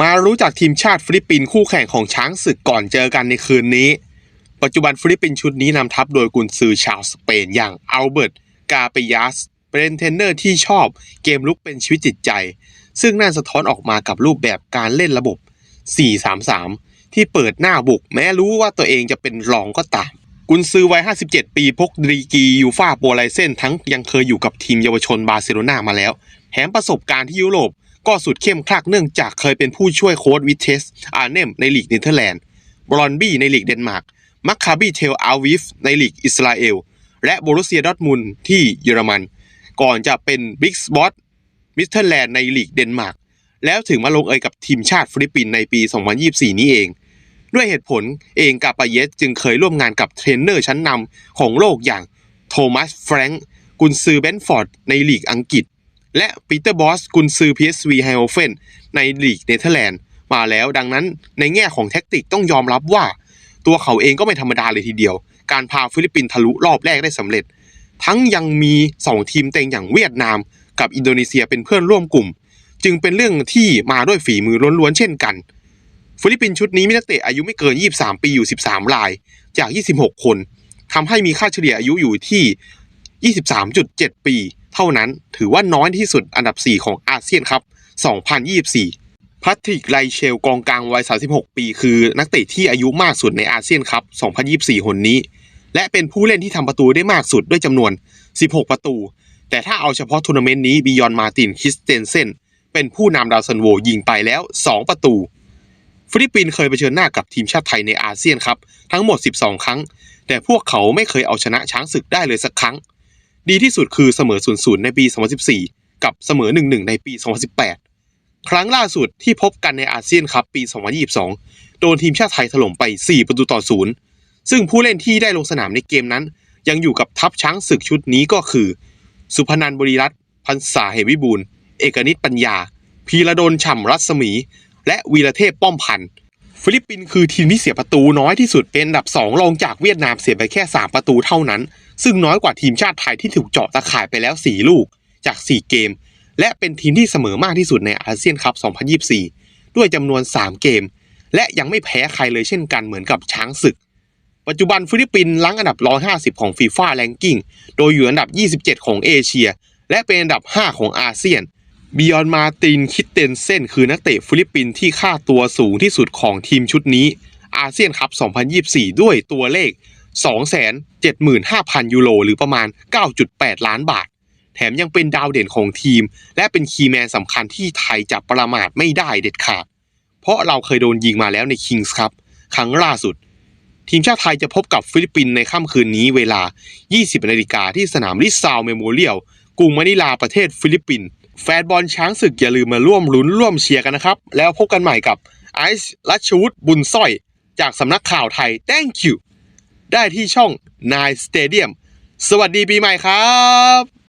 มารู้จักทีมชาติฟิลิปปินส์คู่แข่งของช้างศึกก่อนเจอกันในคืนนี้ ปัจจุบันฟิลิปปินส์ชุดนี้นำทัพโดยกุนซือชาวสเปนอย่างอัลเบิร์ตกาเปยัสเป็นเทรนเนอร์ที่ชอบเกมลุกเป็นชีวิตจิตใจ ซึ่งนั่นสะท้อนออกมากับรูปแบบการเล่นระบบ 4-3-3 ที่เปิดหน้าบุกแม้รู้ว่าตัวเองจะเป็นรองก็ตาม กุนซือวัย 57 ปีพกดีกียูฟ่าโปไลเซนทั้งยังเคยอยู่กับทีมเยาวชนบาร์เซโลนามาแล้วแถมประสบการณ์ที่ยุโรป ก็สุดเข้มคลักเนื่องจากเคยเป็นผู้ช่วยโค้ชวิเทสอาร์เนมในลีกเนเธอร์แลนด์บรอนบี้ในลีกเดนมาร์กมัคคาบีเทลอาวิฟในลีกอิสราเอล และโบรุเซียดอทมุนที่เยอรมัน ก่อนจะเป็นบิ๊กสบอสมิสเทอร์แลนด์ในลีกเดนมาร์กแล้วถึงมาลงเอยกับทีมชาติฟิลิปปินส์ในปี 2024 นี้เอง ด้วยเหตุผลเองกาปาเยสจึงเคยร่วมงานกับเทรนเนอร์ชั้นนำของโลกอย่างโทมัสแฟรงค์กุนซือเบนฟอร์ดในลีกอังกฤษ และปีเตอร์บอสกุนซือ PSV ไฮโอเฟนในลีกเนเธอร์แลนด์มาแล้วดังนั้นในแง่ของแท็กติกต้องยอมรับว่า ตัวเขาเองก็ไม่ธรรมดาเลยทีเดียว การพาฟิลิปปินส์ทะลุรอบแรกได้สำเร็จ ทั้งยังมี 2 ทีมเต็งอย่างเวียดนามกับอินโดนีเซียเป็นเพื่อนร่วมกลุ่ม จึงเป็นเรื่องที่มาด้วยฝีมือล้วนๆเช่นกัน ฟิลิปปินส์ชุดนี้มีนักเตะอายุไม่เกิน 23 ปีอยู่ 13 รายจาก 26 คนทำให้มีค่าเฉลี่ยอายุอยู่ที่ 23.7 ปี เท่านั้นถือว่าน้อยที่สุดอันดับ 4 ของอาเซียนครับ 2024 พัทริกไลเชลกองกลางวัย 36 ปี คือนักเตะที่อายุมากสุดในอาเซียนครับ 2024 คนนี้ และเป็นผู้เล่นที่ทำประตูได้มากสุดด้วยจำนวน 16 ประตู แต่ถ้าเอาเฉพาะทัวร์นาเมนต์นี้บิยอนมาตินคิสเตนเซนเป็นผู้นำดาวซันโวยิงไปแล้ว 2 ประตู ฟิลิปปินส์เคยเผชิญหน้ากับทีมชาติไทยในอาเซียนครับ ทั้งหมด 12 ครั้ง แต่พวกเขาไม่เคยเอาชนะช้างศึกได้เลยสักครั้ง ดีที่สุดคือเสมอ 0-0 ในปี 2014 กับเสมอ 1-1 ในปี 2018 ครั้งล่าสุดที่พบกันในอาเซียนครับปี 2022 โดนทีมชาติไทยถล่มไป 4 ประตูต่อ 0 ซึ่งผู้เล่นที่ได้ลงสนามในเกมนั้น ยังอยู่กับทัพช้างศึกชุดนี้ก็คือ สุพนันบริรัตพันษาเหมวิบูลเอกนิตปัญญา พีระดลฉ่ำรัศมี และวีระเทพป้อมพันธ์ ฟิลิปปินส์คือทีมที่เสียประตูน้อยที่สุดเป็นอันดับ 2 รองจากเวียดนามเสียไปแค่ 3 ประตูเท่านั้น ซึ่งน้อยกว่าทีมชาติไทยที่ถูกเจาะตะข่ายไปแล้ว 4 ลูกจาก 4 เกม และเป็นทีมที่เสมอมากที่สุดในอาเซียนคัพ 2024 ด้วยจำนวน 3 เกม และยังไม่แพ้ใครเลยเช่นกันเหมือนกับช้างศึก ปัจจุบันฟิลิปปินส์ลังอันดับ 150 ของฟีฟ่าแรงกิ้งโดยอยู่อันดับ 27 ของเอเชีย และเป็นอันดับ 5 ของอาเซียน บิยอนมาตินคิดเตนเซนคือนักเตะฟิลิปปินส์ที่ค่าตัวสูงที่สุดของทีมชุดนี้ อาเซียนคัพ 2024 ด้วยตัวเลข 275,000 ยูโร หรือประมาณ 9.8 ล้านบาท แถมยังเป็นดาวเด่นของทีม และเป็นคีย์แมนสำคัญที่ไทยจะประมาทไม่ได้เด็ดขาด เพราะเราเคยโดนยิงมาแล้วในคิงส์ครับ ครั้งล่าสุด ทีมชาติไทยจะพบกับฟิลิปปินส์ในค่ำคืนนี้เวลา 20นาฬิกาที่สนามลิซาวเมโมเรียลกรุงมะนิลาประเทศฟิลิปปินส์ แฟนบอลช้างศึกอย่าลืมมาร่วมลุ้นร่วมเชียร์กันนะครับ แล้วพบกันใหม่กับไอซ์รัชวุฒิบุญสร้อย จากสำนักข่าวไทย thank you ได้ที่ช่อง Nine Stadium สวัสดีปีใหม่ครับ